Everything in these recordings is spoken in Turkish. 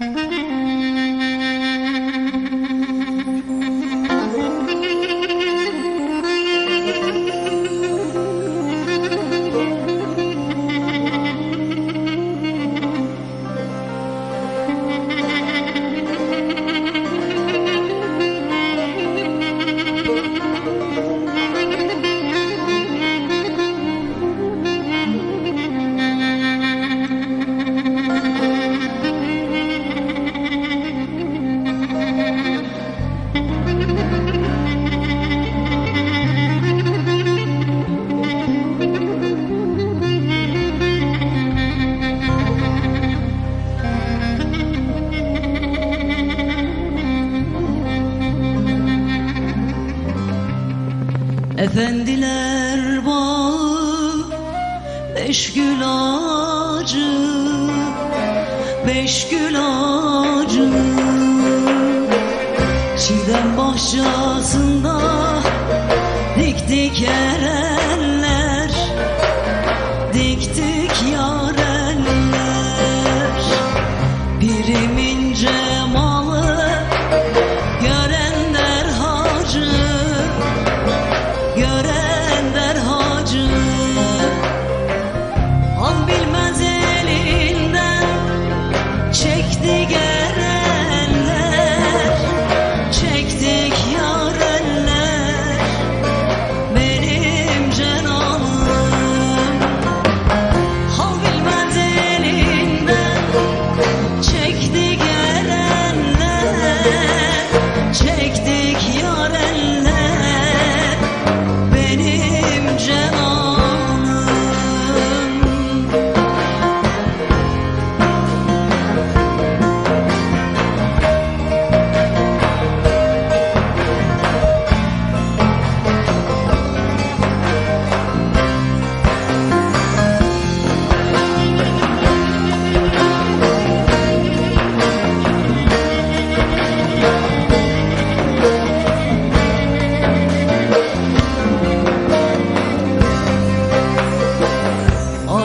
Mm-hmm. Efendiler bağı Beş gül ağacı Beş gül ağacı. Çiğdem bahçesinde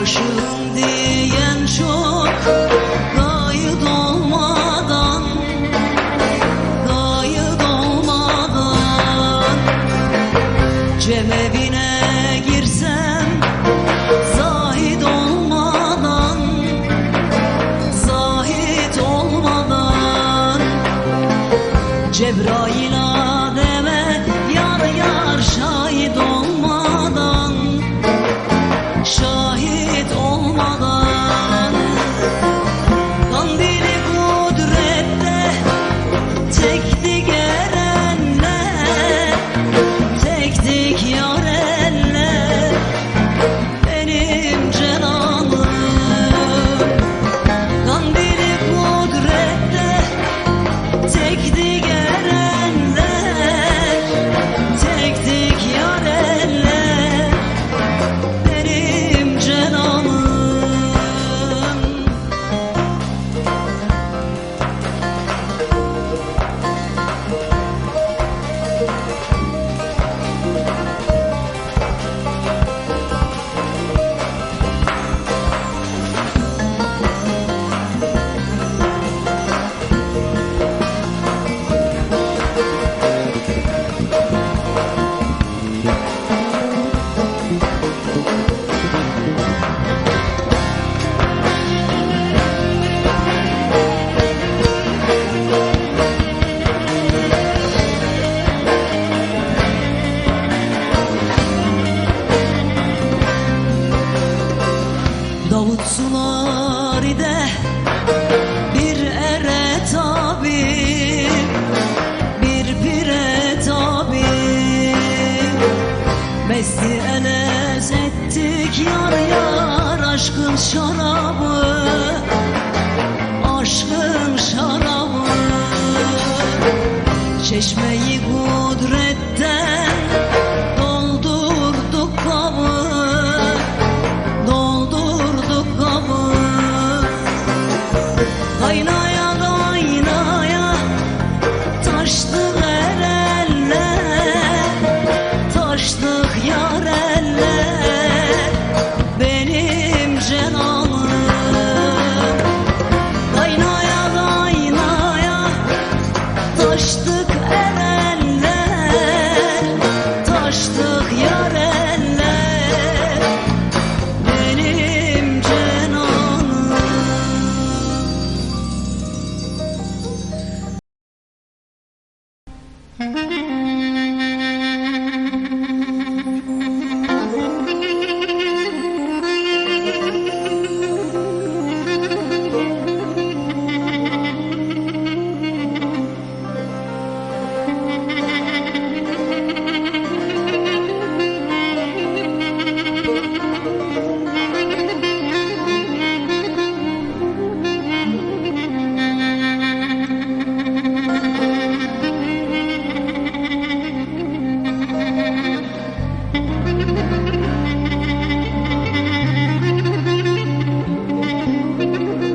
aşığım diyen çok Gayet olmadan Gayet olmadan Cemevine girsem Zahit olmadan Zahit olmadan Cebrail şarabı Boşluk